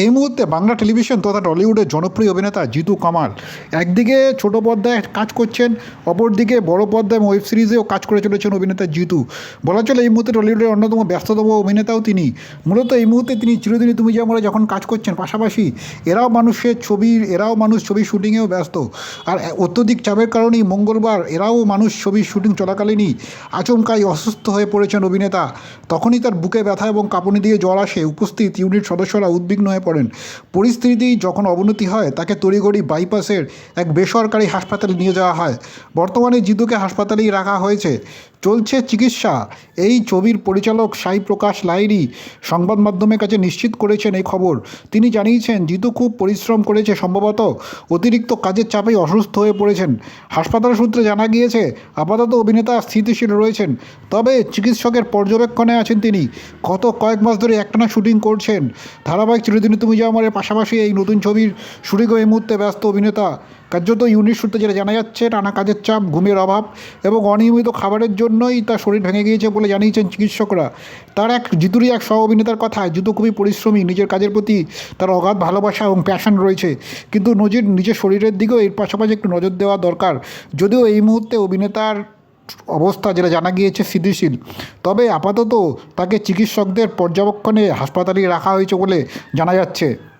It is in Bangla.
এই মুহূর্তে বাংলা টেলিভিশন তথা টলিউডের জনপ্রিয় অভিনেতা জিতু কামাল একদিকে ছোট পর্দায় কাজ করছেন, অপরদিকে বড় পর্দায় এবং ওয়েব সিরিজেও কাজ করে চলেছেন অভিনেতা জিতু। বলা চলে এই মুহূর্তে টলিউডের অন্যতম ব্যস্ততম অভিনেতাও তিনি। মূলত এই মুহূর্তে তিনি চিরদিনই তুমি যেমন যখন কাজ করছেন, পাশাপাশি এরাও মানুষের ছবির এরাও মানুষ ছবির শুটিংয়েও ব্যস্ত। আর অত্যধিক চাপের কারণেই মঙ্গলবার এরাও মানুষ ছবির শুটিং চলাকালীনই আচমকাই অসুস্থ হয়ে পড়েছেন অভিনেতা। তখনই তার বুকে ব্যথা এবং কাঁপুনি দিয়ে জ্বর আসে। উপস্থিত ইউনিট সদস্যরা উদ্বিগ্ন হয়ে পড়েন। পরিস্থিতি যখন অবনতি হয়, তাকে তড়িগড়ি বাইপাসের এক বেসরকারি হাসপাতালে নিয়ে যাওয়া হয়। বর্তমানে জিদুকে হাসপাতালেই রাখা হয়েছে। চলছে চিকিৎসা। এই ছবির পরিচালক সাই প্রকাশ লাইরি সংবাদ মাধ্যমের কাছে নিশ্চিত করেছেন এই খবর। তিনি জানিয়েছেন, জিতু খুব পরিশ্রম করেছে সম্ভবত। অতিরিক্ত কাজের চাপে অসুস্থ হয়ে পড়েছেন। হাসপাতাল সূত্রে জানা গিয়েছে, আপাতত অভিনেতা স্থিতিশীল রয়েছেন। তবে চিকিৎসকের পর্যবেক্ষণে আছেন তিনি। গত কয়েক মাস ধরে একটানা শুটিং করছেন। ধারাবাহিক চিরদিনই তুমি যে আমার পাশাপাশি এই নতুন ছবির শুটিংও এই মুহূর্তে ব্যস্ত অভিনেতা। কার্যত ইউনিট সূত্রে যেটা জানা যাচ্ছে টানা কাজের চাপ, ঘুমের অভাব এবং অনিয়মিত খাবারের জন্যই তার শরীর ভেঙে গিয়েছে বলে জানিয়েছেন চিকিৎসকরা। তার এক জিতুরই এক সহ অভিনেতার কথা, জিতু খুবই পরিশ্রমী, নিজের কাজের প্রতি তার অগাধ ভালোবাসা এবং প্যাশন রয়েছে। কিন্তু নজির নিজের শরীরের দিকেও এর পাশাপাশি একটু নজর দেওয়া দরকার। যদিও এই মুহূর্তে অভিনেতার অবস্থা যেটা জানা গিয়েছে স্থিতিশীল। তবে আপাতত তাকে চিকিৎসকদের পর্যবেক্ষণে হাসপাতালে রাখা হয়েছে বলে জানা যাচ্ছে।